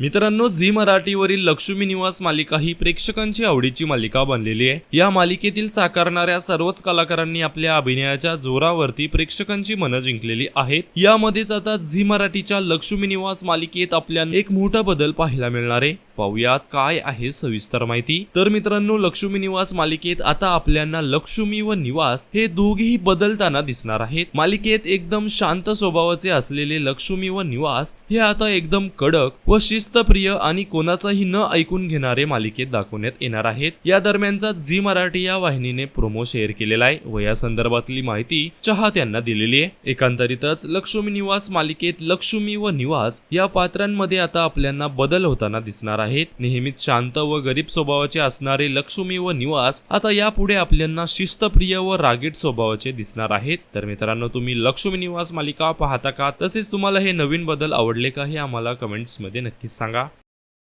मित्रांनो झी मराठीवरील लक्ष्मी निवास मालिका ही प्रेक्षकांची आवडीची मालिका बनलेली आहे. या मालिकेतील साकारणाऱ्या सर्वच कलाकारांनी आपल्या अभिनयाच्या जोरावरती प्रेक्षकांची मनं जिंकलेली आहेत. यामध्येच आता झी मराठीच्या लक्ष्मी निवास मालिकेत आपल्याला एक मोठा बदल पाहायला मिळणार आहे. पाहुयात काय आहे सविस्तर माहिती. तर मित्रांनो लक्ष्मी निवास मालिकेत आता आपल्याला लक्ष्मी व निवास हे दोघेही बदलताना दिसणार आहेत. मालिकेत एकदम शांत स्वभावाचे असलेले लक्ष्मी व निवास हे आता एकदम कडक व शिस्तप्रिय आणि कोणाचाही न ऐकून घेणारे मालिकेत दाखवण्यात येणार आहेत. या दरम्यानचा झी मराठी या वाहिनीने प्रोमो शेअर केलेला आहे व या संदर्भातली माहिती चाहत्यांना दिलेली आहे. एकांतरीतच लक्ष्मी निवास मालिकेत लक्ष्मी व निवास या पात्रांमध्ये आता आपल्याला बदल होताना दिसणार आहे. आहेत. नेहमीच शांत व गरीब स्वभावाचे असणारे लक्ष्मी व निवास आता यापुढे आपल्याला शिस्तप्रिय व रागीट स्वभावाचे दिसणार आहेत. तर मित्रांनो तुम्ही लक्ष्मी निवास मालिका पाहता का? तसेच तुम्हाला हे नवीन बदल आवडले का हे आम्हाला कमेंट्समध्ये नक्कीच सांगा.